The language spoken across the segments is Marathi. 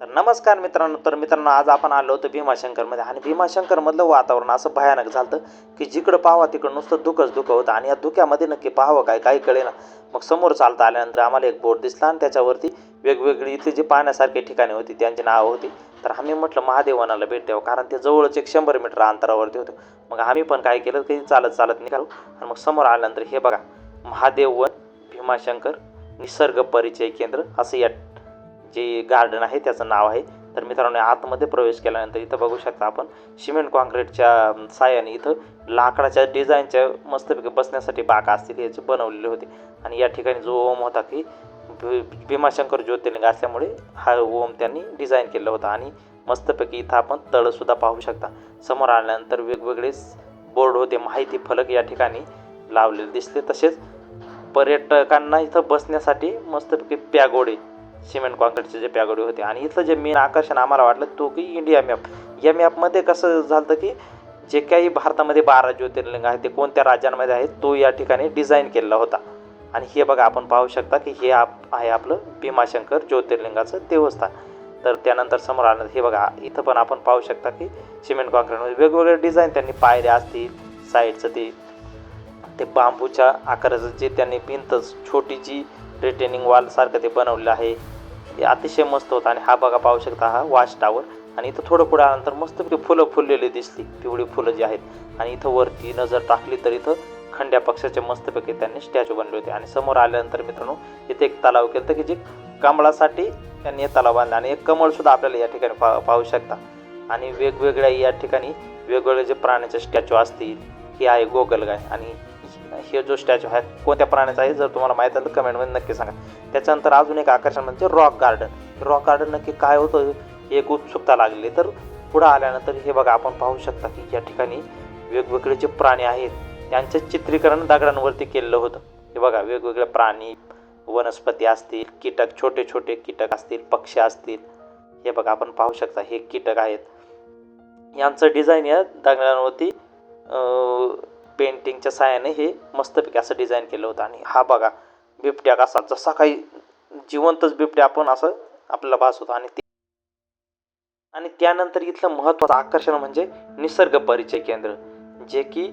तर नमस्कार मित्रांनो तर मित्रांनो आज आपण आलो होतो भीमाशंकरमध्ये आणि भीमाशंकरमधलं वातावरण असं भयानक झालं की जिकडं पाहावं तिकडं नुसतं दुःखच दुःख होतं आणि या धुक्यामध्ये नक्की पाहावं काय काही कळेना मग समोर चालता आल्यानंतर आम्हाला एक बोर्ड दिसला आणि त्याच्यावरती वेगवेगळी इथे जे पाहण्यासारखी ठिकाणे होती त्यांची नावं होती. तर आम्ही म्हटलं महादेवानाला भेट द्यावं कारण ते जवळच एक शंभर मीटर अंतरावरती होतं. मग आम्ही पण काय केलं की चालत चालत निघालो आणि मग समोर आल्यानंतर हे बघा महादेववन भीमाशंकर निसर्ग परिचय केंद्र असं या जे गार्डन आहे त्याचं नाव आहे. तर मित्रांनो आतमध्ये प्रवेश केल्यानंतर इथं बघू शकता आपण सिमेंट कॉन्क्रीटच्या साह्याने इथं लाकडाच्या डिझाईनच्या मस्तपैकी बसण्यासाठी बाका असतील याचे बनवलेले होते. आणि या ठिकाणी जो ओम होता की भीमाशंकर ज्योतिर्लिंग असल्यामुळे हा ओम त्यांनी डिझाईन केला होता. आणि मस्तपैकी इथं आपण तळंसुद्धा पाहू शकता. समोर आल्यानंतर वेगवेगळे बोर्ड होते माहिती फलक या ठिकाणी लावलेले दिसते तसेच पर्यटकांना इथं बसण्यासाठी मस्तपैकी पॅगोडे सिमेंट कॉन्क्रीटचे जे प्यागडी होते. आणि इथलं जे मेन आकर्षण आम्हाला वाटलं तो की इंडिया मॅप या मॅपमध्ये कसं झालं की जे काही भारतामध्ये बारा ज्योतिर्लिंग आहे ते कोणत्या राज्यांमध्ये आहेत तो या ठिकाणी डिझाईन केलेला होता. आणि हे बघा आपण पाहू शकता की हे आप आहे आपलं भीमाशंकर ज्योतिर्लिंगाचं देवस्थान. तर त्यानंतर समोर आलं हे बघा इथं पण आपण पाहू शकता की सिमेंट कॉन्क्रीटमध्ये वेगवेगळे डिझाईन त्यांनी पायऱ्या असतील साईडचं ते ते बांबूच्या आकाराचं जे त्यांनी भिंत छोटी जी रिटेनिंग वॉलसारखं ते बनवलेलं आहे ते अतिशय मस्त होतं आणि हा बघा पाहू शकता हा वॉच टावर आणि इथं थोडं पुढे आल्यानंतर मस्तपैकी फुलं फुललेली दिसली पिवळी फुलं जी आहेत. आणि इथं वरती नजर टाकली तर इथं खंड्या पक्षाचे मस्तपैकी त्यांनी स्टॅच्यू बनले होते. आणि समोर आल्यानंतर मित्रांनो इथे एक तलाव केलं होतं की जे कमळासाठी त्यांनी हे तलाव बांधला. आणि एक कमळसुद्धा आपल्याला या ठिकाणी पा पाहू शकता. आणि वेगवेगळ्या या ठिकाणी वेगवेगळे जे प्राण्याचे स्टॅच्यू असतील हे आहे गोगलगाय. आणि हे जो स्टॅच्यू आहे कोणत्या प्राण्याचा आहे जर तुम्हाला माहीत आलं कमेंटमध्ये नक्की सांगा. त्याच्यानंतर अजून एक आकर्षण म्हणजे रॉक गार्डन रॉक गार्डन नक्की काय होतं? एक उत्सुकता लागली. तर पुढं आल्यानंतर हे बघा आपण पाहू शकता की या ठिकाणी वेगवेगळे जे प्राणी आहेत त्यांचं चित्रीकरण दगडांवरती केलेलं होतं. हे बघा वेगवेगळे प्राणी वनस्पती असतील कीटक छोटे छोटे कीटक असतील पक्षी असतील. हे बघा आपण पाहू शकता हे कीटक आहेत. यांचं डिझाईन या दगडांवरती पेंटिंगच्या साहाय्याने हे मस्तपैकी असं डिझाईन केलं होतं. आणि हा बघा बिबट्या कसा जसा काही जिवंतच बिबट्या आपण असं आपल्याला भास होतो आणि ते आणि त्यानंतर इथलं महत्त्वाचं आकर्षण म्हणजे निसर्ग परिचय केंद्र जे की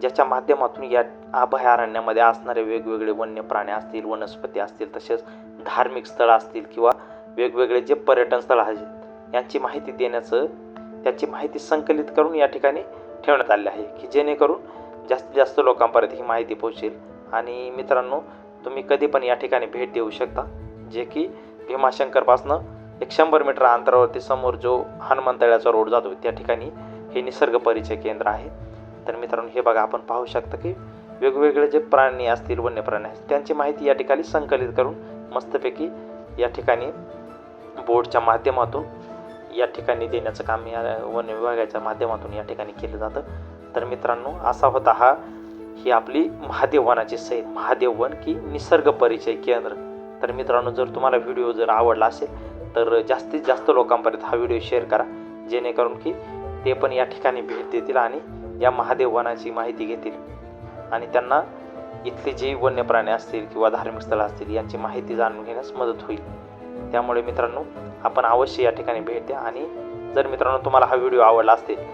ज्याच्या माध्यमातून या अभयारण्यामध्ये असणारे वेगवेगळे वन्य प्राणी असतील वनस्पती असतील तसेच धार्मिक स्थळं असतील किंवा वेगवेगळे जे पर्यटन स्थळं आहेत यांची माहिती देण्याचं त्याची माहिती संकलित करून या ठिकाणी ठेवण्यात आले आहे की जेणेकरून जास्तीत जास्त लोकांपर्यंत ही माहिती पोहोचेल. आणि मित्रांनो तुम्ही कधी पण या ठिकाणी भेट देऊ शकता जे की भीमाशंकरपासनं एक शंभर मीटर अंतरावरती समोर जो हनुमंतळ्याचा रोड जातो त्या ठिकाणी हे निसर्ग परिचय केंद्र आहे. तर मित्रांनो हे बघा आपण पाहू शकता की वेगवेगळे जे प्राणी असतील वन्य प्राणी असतील त्यांची माहिती या ठिकाणी संकलित करून मस्तपैकी या ठिकाणी बोर्डच्या माध्यमातून या ठिकाणी देण्याचं काम या वन विभागाच्या माध्यमातून या ठिकाणी केलं जातं. तर मित्रांनो असा होता हा ही आपली महादेववनाची सैल महादेववन की निसर्ग परिचय केंद्र. तर मित्रांनो जर तुम्हाला व्हिडिओ जर आवडला असेल तर जास्तीत जास्त लोकांपर्यंत हा व्हिडिओ शेअर करा जेणेकरून की ते पण या ठिकाणी भेट देतील आणि या महादेववनाची माहिती घेतील. आणि त्यांना इथले जे वन्य प्राणी असतील किंवा धार्मिक स्थळं असतील यांची माहिती जाणून घेण्यास मदत होईल. त्यामुळे मित्रांनो आपण अवश्य या ठिकाणी भेट द्या आणि जर मित्रांनो तुम्हाला हा व्हिडिओ आवडला असेल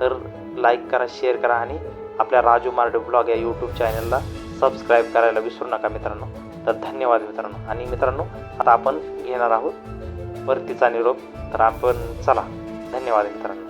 तर लाईक करा शेअर करा आणि आपल्या राजू मार्डे ब्लॉग या यूट्यूब चॅनलला सबस्क्राईब करायला विसरू नका मित्रांनो. तर धन्यवाद मित्रांनो. आणि मित्रांनो आता आपण घेणार आहोत परतीचा निरोप. तर आपण चला. धन्यवाद मित्रांनो.